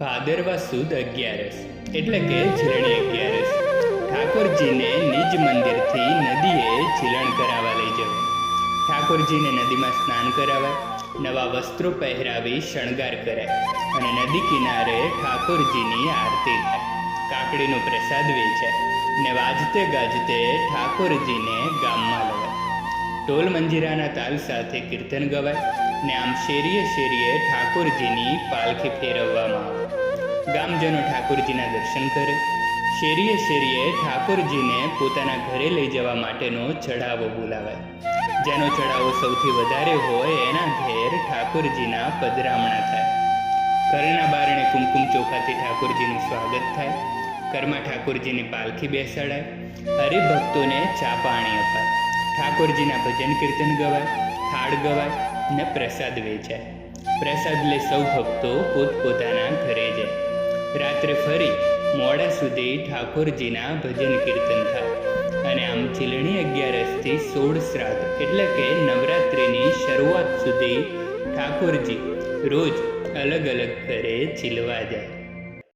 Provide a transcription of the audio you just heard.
ભાદરવા સુદ અગિયારસ, એટલે કે ઝીલણી અગિયારસ. ઠાકોરજીને નિજ મંદિરથી નદીએ ઝીલણ કરાવવા લઈ જવાય ઠાકોરજીને નદીમાં સ્નાન કરાવાય નવા વસ્ત્રો પહેરાવી શણગાર કરાય અને નદી કિનારે ઠાકોરજીની આરતી થાય કાકડીનો પ્રસાદ વેચાય ને વાજતે ગાજતે ઠાકોરજીને ગામમાં લવાય. ઢોલ મંજીરાના તાલ સાથે કીર્તન ગવાય ને આમ શેરીએ શેરીએ ઠાકોરજીની પાલખી ફેરવવામાં ગામજનો ઠાકોરજીના દર્શન કરે. શેરીએ શેરીએ ઠાકોરજીને પોતાના ઘરે લઈ જવા માટેનો ચઢાવો બોલાવાય. જેનો ચઢાવો સૌથી વધારે હોય એના ઘેર ઠાકોરજીના પધરામણા થાય. ઘરના બારણે કુમકુમ ચોખાથી ઠાકોરજીનું સ્વાગત થાય. ઘરમાં ઠાકોરજીની પાલખી બેસાડાય. હરિભક્તોને ચા પાણી અપાય. ઠાકોરજીના ભજન કીર્તન ગવાય. થાળ ગવાય. ને પ્રસાદ વેચાય પ્રસાદ લે સૌ ભક્તો પોતપોતાના ઘરે જાય. રાત્રે ફરી મોડા સુધી ઠાકોરજીના ભજન કીર્તન થાય. અને આમ ચીલણી અગિયારસથી સોળ શ્રાદ્ધ એટલે કે નવરાત્રિની શરૂઆત સુધી ઠાકોરજી રોજ અલગ અલગ ઘરે ચીલવા જાય.